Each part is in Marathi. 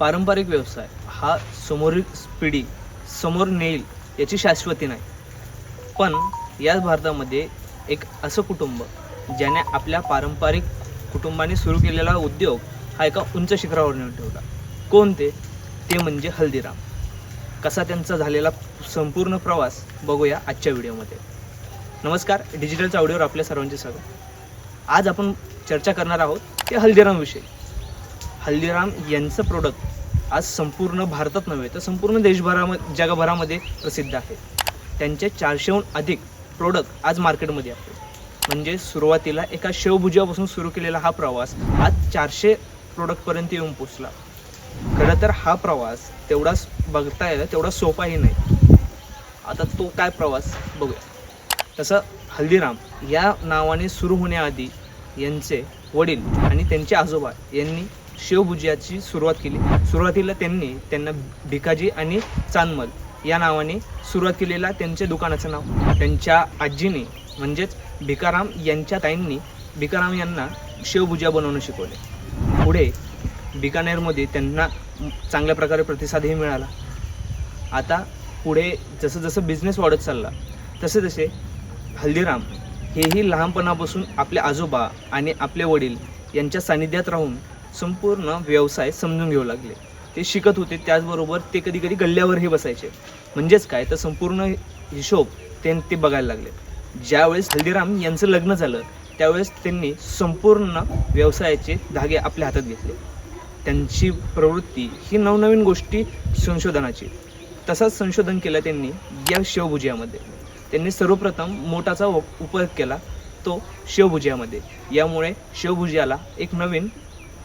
पारंपरिक व्यवसाय हा समोरील पिढी समोर नेईल याची शाश्वती नाही. पण याच भारतामध्ये एक असं कुटुंब ज्याने आपल्या पारंपरिक कुटुंबाने सुरू केलेला उद्योग हा एका उंच शिखरावर नेऊन ठेवला. कोण ते? ते म्हणजे हल्दीराम. कसा त्यांचा झालेला संपूर्ण प्रवास बघूया आजच्या व्हिडिओमध्ये. नमस्कार डिजिटल चावडीवर आपल्या सर्वांचे स्वागत. आज आपण चर्चा करणार आहोत ते हल्दीरामविषयी. हल्दीराम यांचं प्रोडक्ट आज संपूर्ण भारतात नव्हे तर संपूर्ण देशभरामध्ये जगभरामध्ये प्रसिद्ध आहे. त्यांचे चारशेहून अधिक प्रोडक्ट आज मार्केटमध्ये आहेत म्हणजे सुरुवातीला एका शेवभुजापासून सुरू केलेला हा प्रवास आज चारशे प्रोडक्टपर्यंत येऊन पोचला खरं तर हा प्रवास तेवढाच बघता येईल तेवढा सोपाही नाही. आता तो काय प्रवास? बघूया. तसं हल्दीराम या नावाने सुरू होण्याआधी यांचे वडील आणि त्यांचे आजोबा यांनी शेवभुजियाची सुरुवात केली. सुरुवातीला त्यांनी त्यांना भिकाजी आणि चांदमल या नावाने सुरुवात केलेला त्यांच्या दुकानाचं नाव. त्यांच्या आजीने म्हणजेच भिकाराम यांच्या ताईंनी भिकाराम यांना शेवभुजिया बनवणं शिकवले. पुढे बिकानेरमध्ये त्यांना चांगल्या प्रकारे प्रतिसादही मिळाला. आता पुढे जसं जसं बिझनेस वाढत चालला तसे तसे हल्दीराम हेही लहानपणापासून आपले आजोबा आणि आपले वडील यांच्या सानिध्यात राहून संपूर्ण व्यवसाय समजून घेऊ लागले. ते शिकत होते त्याचबरोबर ते कधी कधी गल्ल्यावरही बसायचे. म्हणजेच काय? तर संपूर्ण हिशोब ते ते बघायला लागले. ज्यावेळेस हल्दीराम यांचं लग्न झालं त्यावेळेस त्यांनी संपूर्ण व्यवसायाचे धागे आपल्या हातात घेतले. त्यांची प्रवृत्ती ही नवनवीन गोष्टी संशोधनाची. तसाच संशोधन केलं त्यांनी या शिवभुजियामध्ये. त्यांनी सर्वप्रथम मोटाचा उप- उपयोग केला तो शिवभुजियामध्ये. यामुळे शिवभुजियाला एक नवीन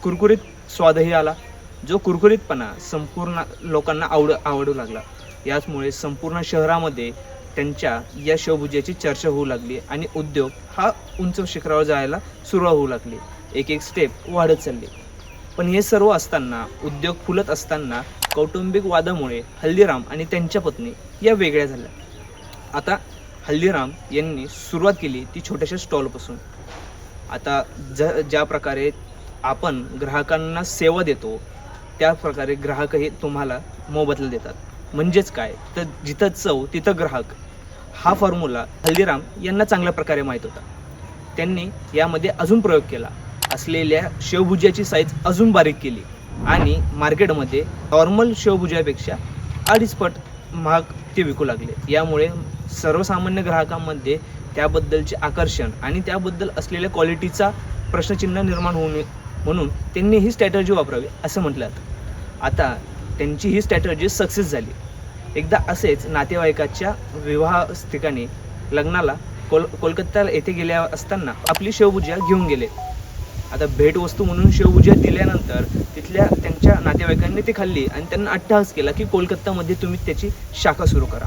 कुरकुरीत स्वादही आला. जो कुरकुरीतपणा संपूर्ण लोकांना आवड आवडू लागला. याचमुळे संपूर्ण शहरामध्ये त्यांच्या या शवभुजेची चर्चा होऊ लागली आणि उद्योग हा उंच शिखरावर जायला सुरुवात होऊ लागली. एक एक स्टेप वाढत चालली. पण हे सर्व असताना उद्योग फुलत असताना कौटुंबिक वादामुळे हल्दीराम आणि त्यांच्या पत्नी या वेगळ्या झाल्या. आता हल्दीराम यांनी सुरुवात केली ती छोट्याशा स्टॉलपासून आता ज ज्या प्रकारे आपण ग्राहकांना सेवा देतो त्या प्रकारे ग्राहकही तुम्हाला मोबदला देतात. म्हणजेच काय? तर जिथं चव तिथं ग्राहक. हा फॉर्म्युला हल्दीराम यांना चांगल्या प्रकारे माहीत होता. त्यांनी यामध्ये अजून प्रयोग केला. असलेल्या शेवभुजियाची साईज अजून बारीक केली आणि मार्केटमध्ये नॉर्मल शेवभुजियापेक्षा अडीच पट महाग ते विकू लागले. यामुळे सर्वसामान्य ग्राहकांमध्ये त्याबद्दलचे आकर्षण आणि त्याबद्दल असलेल्या क्वालिटीचा प्रश्नचिन्ह निर्माण होऊ म्हणून त्यांनी ही स्ट्रॅटर्जी वापरावी असं म्हटलं जातं. आता त्यांची ही स्ट्रॅटर्जी सक्सेस झाली. एकदा असेच नातेवाईकाच्या विवाह ठिकाणी लग्नाला कोल कोलकाता येथे गेल्या असताना आपली शेवभुजिया घेऊन गेले. आता भेटवस्तू म्हणून शेवभुजिया दिल्यानंतर तिथल्या त्यांच्या नातेवाईकांनी ती खाल्ली आणि त्यांना अट्टहास केला की कोलकातामध्ये तुम्ही त्याची शाखा सुरू करा.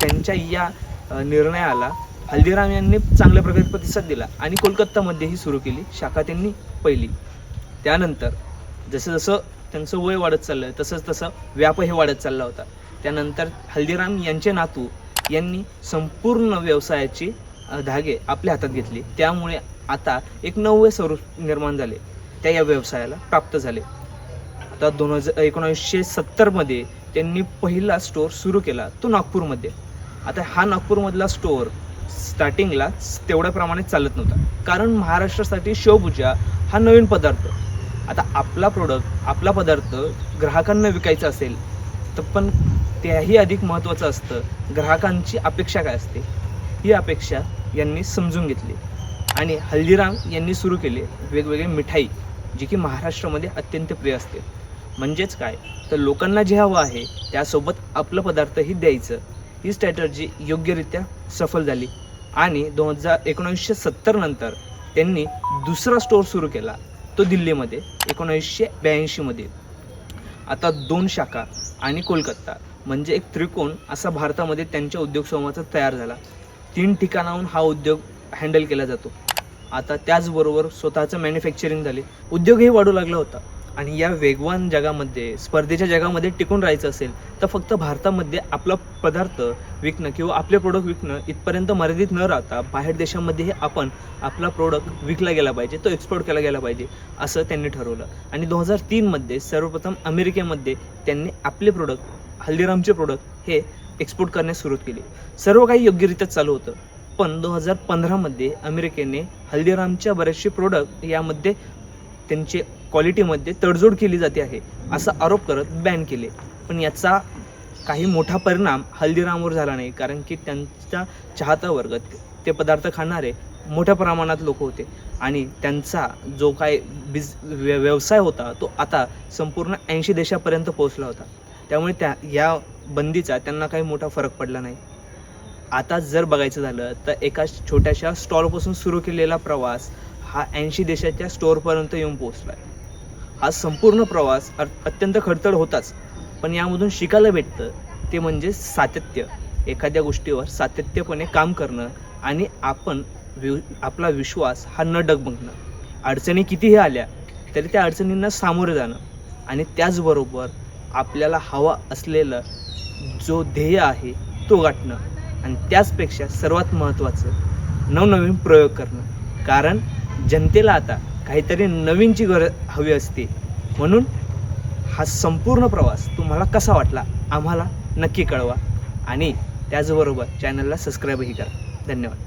त्यांच्या या निर्णयाला हल्दीराम यांनी चांगल्या प्रकारे प्रतिसाद दिला आणि कोलकत्तामध्येही सुरू केली. शाखा त्यांनी पहिली. त्यानंतर जसं जसं त्यांचं वय वाढत चाललं तसंच तसं व्यापही वाढत चालला होता. त्यानंतर हल्दीराम यांचे नातू यांनी संपूर्ण व्यवसायाची धागे आपल्या हातात घेतले. त्यामुळे आता एक नवे स्वरूप निर्माण झाले. त्या या व्यवसायाला प्राप्त झाले. आता दोन हजार एकोणीसशे सत्तरमध्ये त्यांनी पहिला स्टोअर सुरू केला तो नागपूरमध्ये. आता हा नागपूरमधला स्टोअर स्टार्टिंगला तेवढ्या प्रमाणात चालत नव्हता. कारण महाराष्ट्रासाठी शेवभुजा हा नवीन पदार्थ. आता आपला प्रोडक्ट आपला पदार्थ ग्राहकांना विकायचा असेल तर पण त्याही अधिक महत्त्वाचं असतं ग्राहकांची अपेक्षा काय असते? ही अपेक्षा यांनी समजून घेतली. आणि हल्दीराम यांनी सुरू केले वेगवेगळे मिठाई जी की महाराष्ट्रामध्ये अत्यंत प्रिय असते. म्हणजेच काय? तर लोकांना जे हवं आहे त्यासोबत आपलं पदार्थही द्यायचं. ही स्ट्रॅटर्जी योग्यरित्या सफल झाली. आणि दोन हजार एकोणीसशे सत्तर नंतर त्यांनी दुसरा स्टोअर सुरू केला. तो दिल्लीमध्ये एकोणीसशे ब्याऐंशीमध्ये आता दोन शाखा आणि कोलकाता म्हणजे एक त्रिकोण असा भारतामध्ये त्यांच्या उद्योग समूहाचा तयार झाला. तीन ठिकाणाहून हा उद्योग हँडल केला जातो. आता त्याचबरोबर स्वतःचं मॅन्युफॅक्चरिंग झाले. उद्योगही वाढू लागला होता. आणि या वेगवान जगामध्ये स्पर्धेच्या जगामध्ये टिकून राहायचं असेल तर फक्त भारतामध्ये आपला पदार्थ विकणं किंवा आपले प्रोडक्ट विकणं इथपर्यंत मर्यादित न राहता बाहेर देशामध्येही आपण आपला प्रोडक्ट विकला गेला पाहिजे तो एक्सपोर्ट केला गेला पाहिजे असं त्यांनी ठरवलं. आणि दोन हजार तीनमध्ये सर्वप्रथम अमेरिकेमध्ये त्यांनी आपले प्रोडक्ट हल्दीरामचे प्रोडक्ट हे एक्सपोर्ट करण्यास सुरुवात केली. सर्व काही योग्यरित्या चालू होतं. पण दोन हजार पंधरामध्ये अमेरिकेने हल्दीरामच्या बरेचसे प्रोडक्ट यामध्ये त्यांचे क्वालिटीमध्ये तडजोड केली जाते आहे असा आरोप करत बॅन केले. पण याचा काही मोठा परिणाम हल्दीरामवर झाला नाही कारण की त्यांच्या चाहता वर्ग ते पदार्थ खाणारे मोठ्या प्रमाणात लोक होते. आणि त्यांचा जो काय बिज व्य- व्यवसाय होता तो आता संपूर्ण ऐंशी देशापर्यंत पोहोचला होता. त्यामुळे त्या या बंदीचा त्यांना काही मोठा फरक पडला नाही. आता जर बघायचं झालं तर एका छोट्याशा स्टॉलपासून सुरू केलेला प्रवास हा ऐंशी देशाच्या स्टोअरपर्यंत येऊन पोहोचला आहे हा संपूर्ण प्रवास अत्यंत खडतड होताच. पण यामधून शिकायला भेटतं ते म्हणजे सातत्य. एखाद्या गोष्टीवर सातत्यपणे काम करणं आणि आपण वि आपला विश्वास हा न डगमगणं. अडचणी कितीही आल्या तरी त्या अडचणींना सामोरं जाणं आणि त्याचबरोबर आपल्याला हवा असलेलं जो ध्येय आहे तो गाठणं आणि त्याचपेक्षा सर्वात महत्त्वाचं नवनवीन प्रयोग करणं. कारण जनतेला आता काहीतरी नवीनची गरज हवी असते. म्हणून हा संपूर्ण प्रवास तुम्हाला कसा वाटला आम्हाला नक्की कळवा. आणि त्याचबरोबर चॅनलला सबस्क्राईबही करा. धन्यवाद.